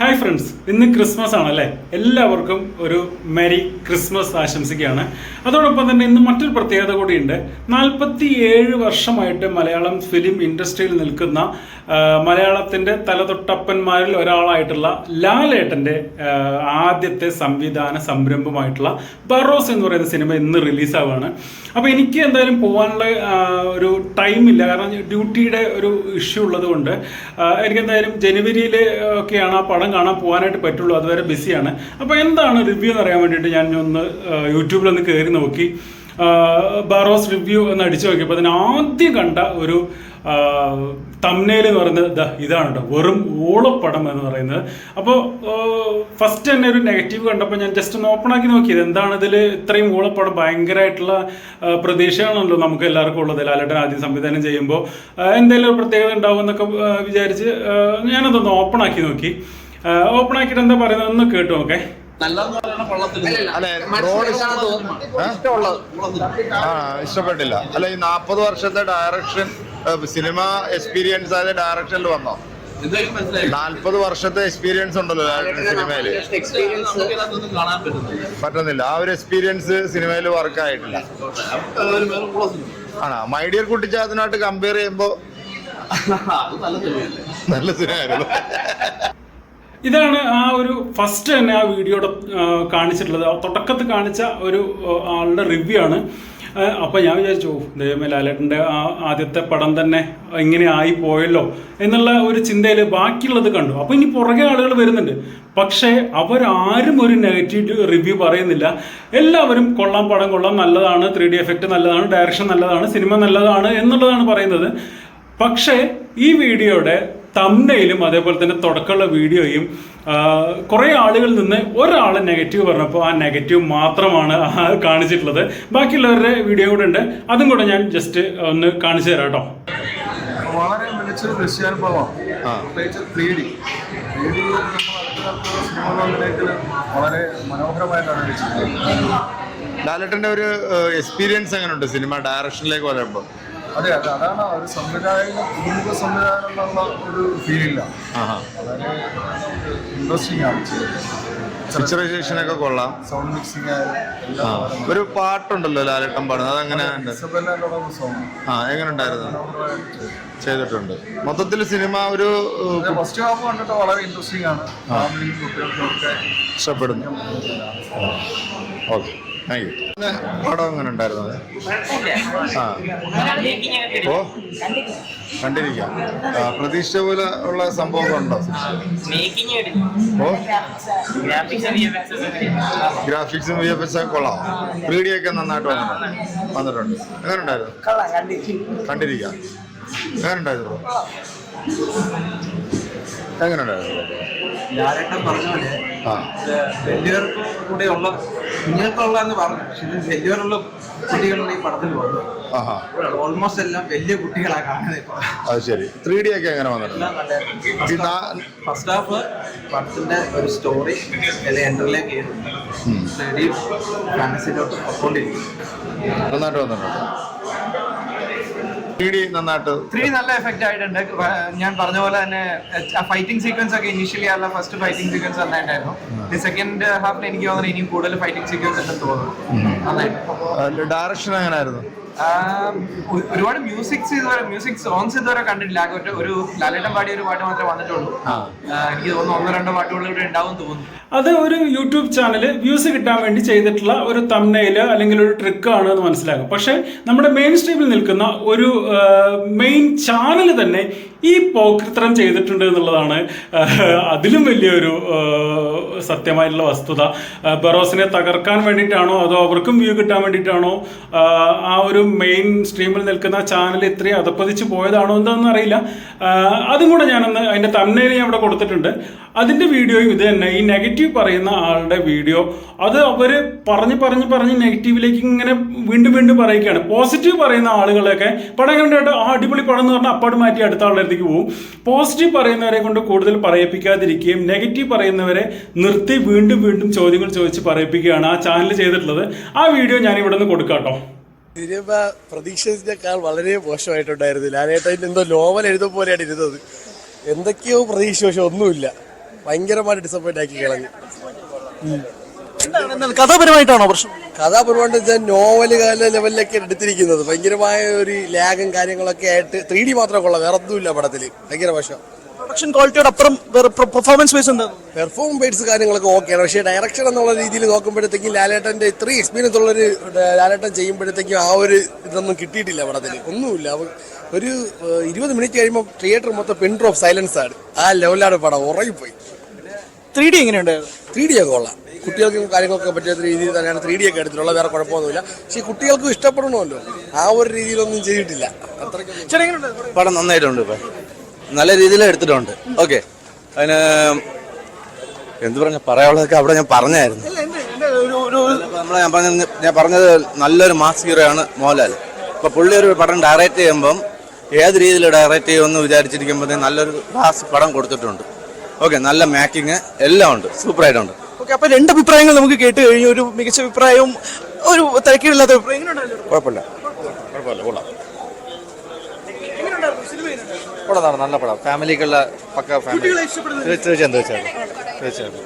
Hi friends ഇന്ന് Christmas ആണല്ലേ എല്ലാവർക്കും ഒരു മെരി ക്രിസ്മസ് ആശംസിക്കുകയാണ്. അതോടൊപ്പം തന്നെ ഇന്ന് മറ്റൊരു പ്രത്യേകത കൂടിയുണ്ട്. നാൽപ്പത്തി ഏഴ് വർഷമായിട്ട് മലയാളം ഫിലിം ഇൻഡസ്ട്രിയിൽ നിൽക്കുന്ന മലയാളത്തിന്റെ തലതൊട്ടപ്പന്മാരിൽ ഒരാളായിട്ടുള്ള ലാലേട്ടന്റെ ആദ്യത്തെ സംവിധാന സംരംഭമായിട്ടുള്ള ബറോസ് എന്ന് പറയുന്ന സിനിമ ഇന്ന് റിലീസാവുകയാണ് അപ്പോൾ എനിക്ക് എന്തായാലും പോകാനുള്ള ഒരു ടൈം ഇല്ല. കാരണം ഡ്യൂട്ടിയുടെ ഒരു ഇഷ്യൂ ഉള്ളതുകൊണ്ട് ആ, എനിക്ക് എന്തായാലും ജനുവരിയിൽ ഒക്കെയാണ് ആ പടം കാണാൻ പോകാനായിട്ട് പറ്റുള്ളൂ അതുവരെ ബിസിയാണ്. അപ്പോൾ എന്താണ് റിവ്യൂ എന്ന് അറിയാൻ വേണ്ടിയിട്ട് ഞാൻ ഒന്ന് യൂട്യൂബിലൊന്ന് കയറി നോക്കി ബാറോസ് റിവ്യൂ എന്ന് അടിച്ചു നോക്കിയപ്പോൾ അതിന് ആദ്യം കണ്ട ഒരു തമ്നേൽ എന്ന് പറയുന്നത് ഇതാണ് കേട്ടോ വെറും ഓളപ്പടം എന്ന് പറയുന്നത്. അപ്പോൾ ഫസ്റ്റ് തന്നെ ഒരു നെഗറ്റീവ് കണ്ടപ്പോൾ ഞാൻ ജസ്റ്റ് ഒന്ന് ഓപ്പൺ ആക്കി നോക്കിയത് എന്താണ് ഇതിൽ ഇത്രയും ഓളപ്പടം ഭയങ്കരമായിട്ടുള്ള പ്രതീക്ഷയാണല്ലോ നമുക്ക് എല്ലാവർക്കും ഉള്ളത്. ലാലേട്ടൻ ആദ്യം സംവിധാനം ചെയ്യുമ്പോൾ എന്തെങ്കിലും ഒരു പ്രത്യേകത ഉണ്ടാവും എന്നൊക്കെ വിചാരിച്ച് ഞാനതൊന്ന് ഓപ്പൺ ആക്കി നോക്കി. ഓപ്പൺ ആക്കിയിട്ട് എന്താ പറയുന്നത്? ഒന്ന് കേട്ടു നോക്കേ. ആ ഇഷ്ടപ്പെട്ടില്ല. അല്ല ഈ നാപ്പത് വർഷത്തെ ഡയറക്ഷൻ സിനിമ എക്സ്പീരിയൻസ് ആയ ഡയറക്ഷനിൽ വന്നോ? നാല്പത് വർഷത്തെ എക്സ്പീരിയൻസ് ഉണ്ടല്ലോ സിനിമയിൽ എക്സ്പീരിയൻസ് കാണാൻ പറ്റുന്നില്ല. പറ്റുന്നില്ല. ആ ഒരു എക്സ്പീരിയൻസ് സിനിമയിൽ വർക്ക് ആയിട്ടില്ല ആണോ? മൈഡിയർ കുട്ടിച്ചാത്തിനായിട്ട് കമ്പയർ ചെയ്യുമ്പോ അത് നല്ല സിനിമ നല്ല സിനിമയായിരുന്നു ഇതാണ് ആ ഒരു ഫസ്റ്റ് തന്നെ ആ വീഡിയോയുടെ കാണിച്ചിട്ടുള്ളത്. തുടക്കത്ത് തുടക്കത്തിൽ കാണിച്ച ഒരു ആളുടെ റിവ്യൂ ആണ്. അപ്പോൾ അപ്പൊ ഞാൻ വിചാരിച്ചു "ഓ, ദൈവമേ ലാലേട്ടന്റെ ആ ആദ്യത്തെ പടം തന്നെ ഇങ്ങനെ ആയി പോയല്ലോ എന്നുള്ള ഒരു ചിന്തയിൽ ബാക്കിയുള്ളത് കണ്ടു. അപ്പോൾ ഇനി പുറകെ ആളുകൾ വരുന്നുണ്ട്. പക്ഷേ അവരാരും ഒരു നെഗറ്റീവ് റിവ്യൂ പറയുന്നില്ല. എല്ലാവരും കൊള്ളാം പടം കൊള്ളാം നല്ലതാണ് ത്രീ ഡി എഫക്റ്റ് നല്ലതാണ് ഡയറക്ഷൻ നല്ലതാണ് സിനിമ നല്ലതാണ് എന്നുള്ളതാണ് പറയുന്നത്. പക്ഷേ ഈ വീഡിയോയുടെ തമ്മയിലും അതേപോലെ തന്നെ തുടക്കമുള്ള വീഡിയോയും കുറേ ആളുകളിൽ നിന്ന് ഒരാൾ നെഗറ്റീവ് പറഞ്ഞപ്പോൾ ആ നെഗറ്റീവ് മാത്രമാണ് കാണിച്ചിട്ടുള്ളത്. ബാക്കിയുള്ളവരുടെ വീഡിയോ കൂടെ ഉണ്ട്. അതും കൂടെ ഞാൻ ജസ്റ്റ് ഒന്ന് കാണിച്ചു തരാം കേട്ടോ. വളരെ മികച്ചൊരു ദൃശ്യാനുഭവം. ആ. പ്രത്യേകിച്ച് ത്രീ ഡി ത്രീ ഡി നമ്മൾ അടുത്ത സിനിമകളിലേക്ക് വളരെ മനോഹരമായിട്ടാണ് ഒരു എക്സ്പീരിയൻസ് എങ്ങനെയുണ്ട് സിനിമ ഡയറക്ഷനിലേക്ക് വരുമ്പോൾ? അതെ അതെ. അതാണ് ഒരു സംവിധായകൻ പുതുമുഖ സംവിധാനം എന്നുള്ള ഒരു ഫീലില്ല വളരെ ഇൻട്രസ്റ്റിംഗ് ആണ് ഒക്കെ കൊള്ളാം. സൗണ്ട് മിക്സിംഗ് ആയാലും ഒരു പാട്ടുണ്ടല്ലോ ലാലട്ടം പാടുന്നത് അതങ്ങനെ ആ എങ്ങനെ ഉണ്ടായിരുന്നു ചെയ്തിട്ടുണ്ട്. മൊത്തത്തിൽ സിനിമ ഒരു ഫസ്റ്റ് ഹാഫ് കണ്ടിട്ട് വളരെ ഇൻട്രസ്റ്റിംഗ് ആണ്. ഇഷ്ടപ്പെടുന്നു. ഓക്കെ. താങ്ക് യു പടം എങ്ങനെ ഉണ്ടായിരുന്നു? ആ. ഓ. കണ്ടിരിക്കാം. ആ, പ്രതീക്ഷ പോലെ ഉള്ള സംഭവം ഉണ്ടോ? ഓ. ഗ്രാഫിക്സും വി എഫ് എസ് ഒക്കെ കൊള്ളാം. ത്രീ ഡി ഒക്കെ നന്നായിട്ട് വന്നിട്ടുണ്ട്. വന്നിട്ടുണ്ട്. എങ്ങനെ ഉണ്ടായിരുന്നു കണ്ടിരിക്കാം. എങ്ങനെ ഉണ്ടായിരുന്നു എങ്ങനെ ഉണ്ടായിരുന്നു ലാലേട്ടൻ പറഞ്ഞ പോലെ ആ. ഇത് വലിയവർക്ക് കൂടെ ഉള്ള കുഞ്ഞുങ്ങൾക്കുള്ള എന്ന് പറഞ്ഞു. പക്ഷെ വലിയവരുള്ള കുട്ടികളുടെ ഈ പടത്തിൽ വന്നു. ആഹാ. ഓൾമോസ്റ്റ് എല്ലാം വലിയ കുട്ടികളാണ് കാണുന്നത് ഇപ്പൊ. അത് ശരി. ത്രീ ഡി ഒക്കെ എങ്ങനെ വന്നിട്ടുണ്ട്? ഈ നാ- ഫസ്റ്റ് ഹാഫ് പടത്തിന്റെ ഒരു സ്റ്റോറി എൻട്രിലേക്ക്. ത്രീ ഫാൻസിലോട്ട് പൊക്കോണ്ടിരിക്കും നന്നായിട്ട് വന്നിട്ടുണ്ട്. ഡി നന്നായിട്ട് ത്രീ നല്ല എഫക്റ്റ് ആയിട്ടുണ്ട്. ഞാൻ പറഞ്ഞ പോലെ തന്നെ ഫൈറ്റിംഗ് സീക്വൻസ് ഒക്കെ ഇനിഷ്യലി അല്ല ഫസ്റ്റ് ഫൈറ്റിംഗ് സീക്വൻസ് നന്നായിട്ടായിരുന്നു സെക്കൻഡ് ഹാഫിൽ എനിക്ക് തോന്നുന്നു ഇനിയും കൂടുതൽ ഫൈറ്റിംഗ് സീക്വൻസ് ഉണ്ടെന്ന് തോന്നുന്നു. നന്നായിട്ട് ഡയറക്ഷൻ എങ്ങനെയായിരുന്നു ഒരുപാട് മ്യൂസിക്സ് ഇതുവരെ മ്യൂസിക് സോങ്സ് ഇതുവരെ കണ്ടിട്ടില്ല. ആകെ ഒരു- ലാലേട്ടൻ പാടിയ ഒരു പാട്ട് മാത്രമേ വന്നിട്ടുള്ളൂ. എനിക്ക് തോന്നുന്നു ഒന്നോ രണ്ടോ പാട്ടുകൾ ഇവിടെ ഉണ്ടാവും തോന്നുന്നു. അത് ഒരു യൂട്യൂബ് ചാനൽ വ്യൂസ് കിട്ടാൻ വേണ്ടി ചെയ്തിട്ടുള്ള ഒരു തമ്മനയിൽ അല്ലെങ്കിൽ ഒരു ട്രിക്കാണ് എന്ന് മനസ്സിലാകും. പക്ഷേ നമ്മുടെ മെയിൻ സ്ട്രീമിൽ നിൽക്കുന്ന ഒരു മെയിൻ ചാനൽ തന്നെ ഈ പോക്രിത്രം ചെയ്തിട്ടുണ്ട് എന്നുള്ളതാണ് അതിലും വലിയൊരു സത്യമായിട്ടുള്ള വസ്തുത. ബറോസിനെ തകർക്കാൻ വേണ്ടിയിട്ടാണോ അതോ അവർക്കും വ്യൂ കിട്ടാൻ വേണ്ടിയിട്ടാണോ ആ ഒരു മെയിൻ സ്ട്രീമിൽ നിൽക്കുന്ന ചാനൽ ഇത്രയും അതപ്പതിച്ച് പോയതാണോ എന്താണെന്ന് അറിയില്ല. അതും കൂടെ ഞാനൊന്ന് അതിന്റെ തമ്മനയിൽ ഞാൻ ഇവിടെ കൊടുത്തിട്ടുണ്ട്. അതിന്റെ വീഡിയോയും ഇത് തന്നെ. ഈ നെഗറ്റീവ് പറയുന്ന ആളുടെ വീഡിയോ അത് അവർ പറഞ്ഞ് പറഞ്ഞ് പറഞ്ഞ് നെഗറ്റീവിലേക്ക് ഇങ്ങനെ വീണ്ടും വീണ്ടും പറയുകയാണ്. പോസിറ്റീവ് പറയുന്ന ആളുകളൊക്കെ പടം കണ്ടിട്ട് ആ അടിപൊളി പടം എന്ന് പറഞ്ഞാൽ അപ്പാട് മാറ്റി അടുത്ത ആളുടെ പോകും പോസിറ്റീവ് പറയുന്നവരെ കൊണ്ട് കൂടുതൽ പറയിപ്പിക്കാതിരിക്കുകയും നെഗറ്റീവ് പറയുന്നവരെ നിർത്തി വീണ്ടും വീണ്ടും ചോദ്യങ്ങൾ ചോദിച്ച് പറയിപ്പിക്കുകയാണ് ആ ചാനൽ ചെയ്തിട്ടുള്ളത്. ആ വീഡിയോ ഞാൻ ഇവിടെ നിന്ന് കൊടുക്കാം കേട്ടോ. സിനിമ പ്രതീക്ഷിച്ചതിനേക്കാൾ വളരെ മോശമായിട്ടുണ്ടായിരുന്നു. ലാലേട്ടൻ എന്തോ നോവൽ എഴുതും പോലെയാണ് ഇരുന്നത്. എന്തൊക്കെയോ പ്രതീക്ഷ പക്ഷെ ഒന്നുമില്ല. ഭയങ്കരമായിട്ട് ഡിസപ്പോയിന്റ് ആക്കി കളഞ്ഞു. കഥാപരമായിട്ടാണോ പ്രശ്നം? കഥാപരമായിട്ട് വെച്ചാൽ നോവൽ കാല ലെവലിലൊക്കെ എടുത്തിരിക്കുന്നത്. ഭയങ്കരമായ ഒരു ലാഗും കാര്യങ്ങളൊക്കെ ആയിട്ട് ത്രീ ഡി മാത്രമേ കൊള്ളാം വേറെ ഒന്നുമില്ല പടത്തിൽ ഭയങ്കര മോശം. പ്രൊഡക്ഷൻ ക്വാളിറ്റിയുടെ അപ്പുറം പെർഫോമൻസ് വൈസ് എന്താണ്? പെർഫോം ബേഡ്സ് കാര്യങ്ങളൊക്കെ ഓക്കെയാണ് പക്ഷേ ഡയറക്ഷൻ എന്നുള്ള രീതിയിൽ നോക്കുമ്പോഴത്തേക്കും ലാലേട്ടന്റെ ഇത്രയും എക്സ്പീരിയൻസ് ഉള്ളൊരു ലാലേട്ടൻ ചെയ്യുമ്പോഴത്തേക്കും ആ ഒരു ഇതൊന്നും കിട്ടിയിട്ടില്ല പടത്തിൽ ഒന്നുമില്ല. ഒരു ഇരുപത് മിനിറ്റ് കഴിയുമ്പോൾ തിയേറ്റർ മൊത്തം പെൻ ഡ്രോപ്പ് സൈലൻസ് ആണ്. ആ ലെവലാണ് പടം ഉറങ്ങിപ്പോയി. ത്രീ ഡി എങ്ങനെയുണ്ട്? ത്രീ ഡി ഒക്കെ കൊള്ളാം. കുട്ടികൾക്കും കാര്യങ്ങളൊക്കെ പറ്റിയ രീതിയിൽ തന്നെയാണ് ത്രീ ഡി ഒക്കെ എടുത്തിട്ടുള്ളത്. വേറെ കുഴപ്പമൊന്നുമില്ല. പക്ഷേ കുട്ടികൾക്കും ഇഷ്ടപ്പെടണമല്ലോ. ആ ഒരു രീതിയിലൊന്നും ചെയ്തിട്ടില്ല. അത്രയ്ക്ക് പടം നന്നായിട്ടുണ്ട് ഇപ്പം. നല്ല രീതിയിൽ എടുത്തിട്ടുണ്ട്. ഓക്കെ അതിന് എന്ത് പറഞ്ഞ പറയാനുള്ളതൊക്കെ അവിടെ ഞാൻ പറഞ്ഞായിരുന്നു. നമ്മളെ ഞാൻ പറഞ്ഞ ഞാൻ പറഞ്ഞത് നല്ലൊരു മാസ് ഹീറോയാണ് മോഹൻലാൽ. അപ്പോൾ പുള്ളി ഒരു പടം ഡയറക്റ്റ് ചെയ്യുമ്പം ഏത് രീതിയിൽ ഡയറക്റ്റ് ചെയ്യുമെന്ന് വിചാരിച്ചിരിക്കുമ്പോൾ നല്ലൊരു മാസ് പടം കൊടുത്തിട്ടുണ്ട്. ഓക്കെ നല്ല മേക്കിംഗ് എല്ലാം ഉണ്ട്. സൂപ്പറായിട്ടുണ്ട് ഓക്കെ അപ്പൊ രണ്ട് അഭിപ്രായങ്ങൾ നമുക്ക് കേട്ട് കഴിഞ്ഞു. ഒരു മികച്ച അഭിപ്രായവും ഒരു തിരക്കിടില്ലാത്ത അഭിപ്രായം. കുഴപ്പമില്ല. കുഴപ്പമില്ല കൊള്ളാം. സിനിമ നല്ല പടം. ഫാമിലിക്കുള്ള പക്ക ഫാമിലി. തീർച്ചയായും തീർച്ചയായും തീർച്ചയായിട്ടും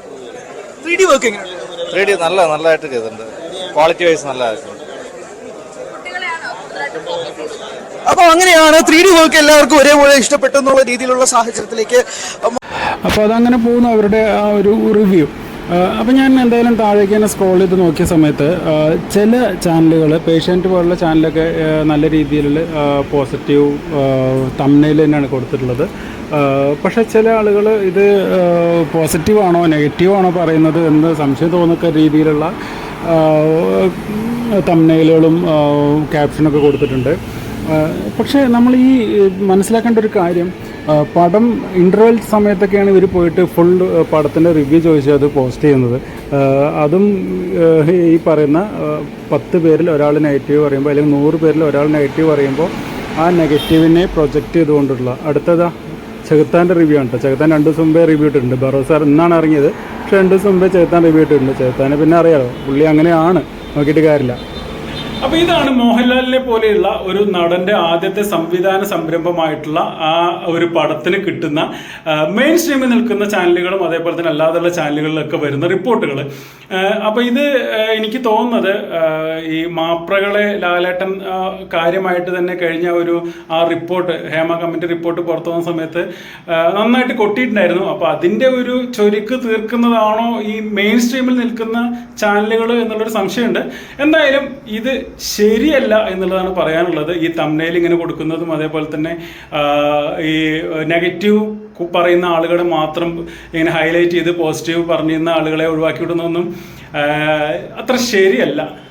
ത്രീ ഡി വർക്ക് എങ്ങനെയുണ്ട്? ത്രീ ഡി നല്ല നല്ലതായിട്ട് ചെയ്തിട്ടുണ്ട്. ക്വാളിറ്റി വൈസ് നല്ലതായിട്ടുണ്ട്. അപ്പോൾ അങ്ങനെയാണ് ത്രീ ഡി വർക്ക് എല്ലാവർക്കും ഒരേപോലെ ഇഷ്ടപ്പെട്ടു എന്നുള്ള രീതിയിലുള്ള സാഹചര്യത്തിലേക്ക് അപ്പോൾ അതങ്ങനെ പോകുന്നു അവരുടെ ആ ഒരു റിവ്യൂ അപ്പോൾ ഞാൻ എന്തായാലും താഴേക്ക് തന്നെ സ്ക്രോൾ ചെയ്ത് നോക്കിയ സമയത്ത് ചില ചാനലുകൾ പേഷ്യന്റ് പോലുള്ള ചാനലൊക്കെ നല്ല രീതിയിലുള്ള പോസിറ്റീവ് തമ്മിൽ തന്നെയാണ് കൊടുത്തിട്ടുള്ളത്. പക്ഷെ ചില ആളുകൾ ഇത് പോസിറ്റീവാണോ നെഗറ്റീവാണോ പറയുന്നത് എന്ന് സംശയം തോന്നുന്ന രീതിയിലുള്ള തമ്മിലുകളും ക്യാപ്ഷനൊക്കെ കൊടുത്തിട്ടുണ്ട്. പക്ഷേ നമ്മൾ ഈ മനസ്സിലാക്കേണ്ട ഒരു കാര്യം പടം ഇന്റർവെൽ സമയത്തൊക്കെയാണ് ഇവർ പോയിട്ട് ഫുൾ പടത്തിന്റെ റിവ്യൂ ചോദിച്ച് അത് പോസ്റ്റ് ചെയ്യുന്നത്. അതും ഈ പറയുന്ന പത്ത് പേരിൽ ഒരാൾ നെഗറ്റീവ് പറയുമ്പോൾ അല്ലെങ്കിൽ നൂറ് പേരിൽ ഒരാൾ നെഗറ്റീവ് പറയുമ്പോൾ ആ നെഗറ്റീവിനെ പ്രൊജക്റ്റ് ചെയ്തുകൊണ്ടുള്ള അടുത്തതാ ചെകുത്താന്റെ റിവ്യൂ ആണ് കേട്ടോ ചെകുത്താൻ രണ്ട് ദിവസം മുമ്പേ റിവ്യൂ ഇട്ടിട്ടുണ്ട്. ബറോ സാർ ഇന്നാണ് ഇറങ്ങിയത്. പക്ഷേ രണ്ട് ദിവസം മുമ്പേ ചെകുത്താൻ റിവ്യൂ ഇട്ടിട്ടുണ്ട്. ചെകുത്താനെ പിന്നെ അറിയാമോ പുള്ളി അങ്ങനെയാണ് നോക്കിയിട്ട് കാര്യമില്ല. അപ്പോൾ ഇതാണ് മോഹൻലാലിനെ പോലെയുള്ള ഒരു നടന്റെ ആദ്യത്തെ സംവിധാന സംരംഭമായിട്ടുള്ള ആ ഒരു പടത്തിന് കിട്ടുന്ന മെയിൻ സ്ട്രീമിൽ നിൽക്കുന്ന ചാനലുകളും അതേപോലെ തന്നെ അല്ലാതെയുള്ള ചാനലുകളിലൊക്കെ വരുന്ന റിപ്പോർട്ടുകൾ അപ്പോൾ ഇത് എനിക്ക് തോന്നുന്നത് ഈ മാപ്രകളെ ലാലേട്ടൻ കാര്യമായിട്ട് തന്നെ കഴിഞ്ഞ ഒരു ആ റിപ്പോർട്ട് ഹേമ കമ്മിറ്റി റിപ്പോർട്ട് പുറത്തു വന്ന സമയത്ത് നന്നായിട്ട് കൊട്ടിയിട്ടുണ്ടായിരുന്നു. അപ്പോൾ അതിന്റെ ഒരു ചൊരുക്ക് തീർക്കുന്നതാണോ ഈ മെയിൻ സ്ട്രീമിൽ നിൽക്കുന്ന ചാനലുകൾ എന്നുള്ളൊരു സംശയമുണ്ട്. എന്തായാലും ഇത് ശരിയല്ല എന്നുള്ളതാണ് പറയാനുള്ളത്. ഈ തമ്മനയിൽ ഇങ്ങനെ കൊടുക്കുന്നതും അതേപോലെ തന്നെ ഈ നെഗറ്റീവ് പറയുന്ന ആളുകളെ മാത്രം ഇങ്ങനെ ഹൈലൈറ്റ് ചെയ്ത് പോസിറ്റീവ് പറഞ്ഞിരുന്ന ആളുകളെ ഒഴിവാക്കി വിടുന്നതൊന്നും അത്ര ശരിയല്ല.